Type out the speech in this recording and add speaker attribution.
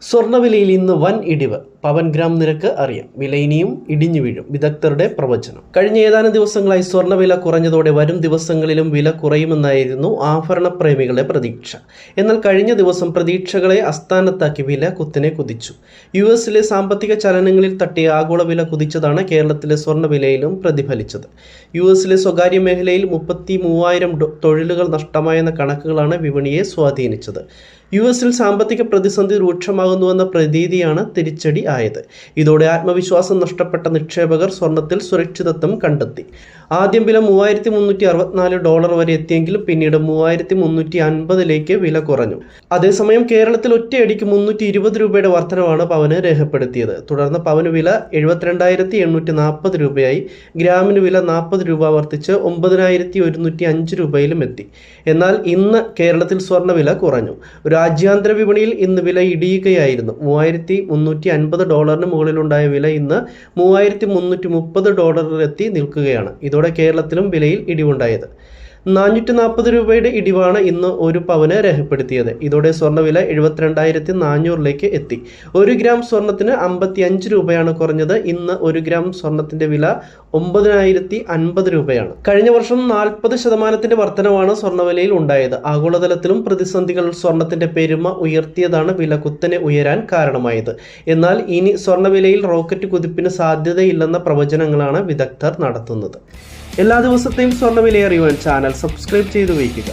Speaker 1: സ്വർണവിലയിൽ ഇന്ന് വൻ ഇടിവ്. പവൻ ഗ്രാം നിരക്ക് അറിയാം. വില ഇനിയും ഇടിഞ്ഞു വീഴും. വിദഗ്ധരുടെ പ്രവചനം. കഴിഞ്ഞ ഏതാനും ദിവസങ്ങളായി സ്വർണവില കുറഞ്ഞതോടെ വരും ദിവസങ്ങളിലും വില കുറയുമെന്നായിരുന്നു ആഭരണ പ്രേമികളുടെ പ്രതീക്ഷ. എന്നാൽ കഴിഞ്ഞ ദിവസം പ്രതീക്ഷകളെ അസ്ഥാനത്താക്കി വില കുത്തിനെ കുതിച്ചു. യു എസിലെ സാമ്പത്തിക ചലനങ്ങളിൽ തട്ടി ആഗോള വില കുതിച്ചതാണ് കേരളത്തിലെ സ്വർണവിലയിലും പ്രതിഫലിച്ചത്. യു എസിലെ സ്വകാര്യ മേഖലയിൽ മുപ്പത്തി മൂവായിരം തൊഴിലുകൾ നഷ്ടമായെന്ന കണക്കുകളാണ് വിപണിയെ സ്വാധീനിച്ചത്. യു എസിൽ സാമ്പത്തിക പ്രതിസന്ധി രൂക്ഷമാകുന്നുവെന്ന പ്രതീതിയാണ് തിരിച്ചടി ആയത്. ഇതോടെ ആത്മവിശ്വാസം നഷ്ടപ്പെട്ട നിക്ഷേപകർ സ്വർണത്തിൽ സുരക്ഷിതത്വം കണ്ടെത്തി. ആദ്യം വില മൂവായിരത്തി മുന്നൂറ്റി അറുപത്തിനാല് ഡോളർ വരെ എത്തിയെങ്കിലും പിന്നീട് മൂവായിരത്തി മുന്നൂറ്റി അൻപതിലേക്ക് വില കുറഞ്ഞു. അതേസമയം കേരളത്തിൽ ഒറ്റയടിക്ക് മുന്നൂറ്റി ഇരുപത് രൂപയുടെ വർധനവാണ് പവന് രേഖപ്പെടുത്തിയത്. തുടർന്ന് പവന് വില എഴുപത്തിരണ്ടായിരത്തി എണ്ണൂറ്റി നാൽപ്പത് രൂപയായി. ഗ്രാമിന് വില നാൽപ്പത് രൂപ വർദ്ധിച്ച് ഒമ്പതിനായിരത്തി ഒരുന്നൂറ്റി അഞ്ച് രൂപയിലും എത്തി. എന്നാൽ ഇന്ന് കേരളത്തിൽ സ്വർണവില കുറഞ്ഞു. രാജ്യാന്തര വിപണിയിൽ ഇന്ന് വില ഇടിയുകയായിരുന്നു മൂവായിരത്തി മുന്നൂറ്റി അൻപത് ഡോളറിന് മുകളിലുണ്ടായ വില ഇന്ന് മൂവായിരത്തി മുന്നൂറ്റി മുപ്പത് ഡോളറിലെത്തി നിൽക്കുകയാണ്. ഇതോടെ കേരളത്തിലും വിലയിൽ ഇടിവുണ്ടായത്. നാനൂറ്റി നാൽപ്പത് രൂപയുടെ ഇടിവാണ് ഇന്ന് ഒരു പവന് രേഖപ്പെടുത്തിയത്. ഇതോടെ സ്വർണവില എഴുപത്തിരണ്ടായിരത്തി നാനൂറിലേക്ക് എത്തി. ഒരു ഗ്രാം സ്വർണത്തിന് അമ്പത്തി അഞ്ച് രൂപയാണ് കുറഞ്ഞത്. ഇന്ന് ഒരു ഗ്രാം സ്വർണത്തിന്റെ വില ഒമ്പതിനായിരത്തി അൻപത് രൂപയാണ്. കഴിഞ്ഞ വർഷം നാൽപ്പത് ശതമാനത്തിന്റെ വർധനവാണ് സ്വർണവിലയിൽ ഉണ്ടായത്. ആഗോളതലത്തിലും പ്രതിസന്ധികൾ സ്വർണത്തിന്റെ പെരുമ ഉയർത്തിയതാണ് വില കുത്തനെ ഉയരാൻ കാരണമായത്. എന്നാൽ ഇനി സ്വർണവിലയിൽ റോക്കറ്റ് കുതിപ്പിന് സാധ്യതയില്ലെന്ന പ്രവചനങ്ങളാണ് വിദഗ്ധർ നടത്തുന്നത്. എല്ലാ ദിവസത്തെയും സ്വർണ അറിയുവാൻ ചാനൽ സബ്സ്ക്രൈബ് ചെയ്തു വയ്ക്കുക.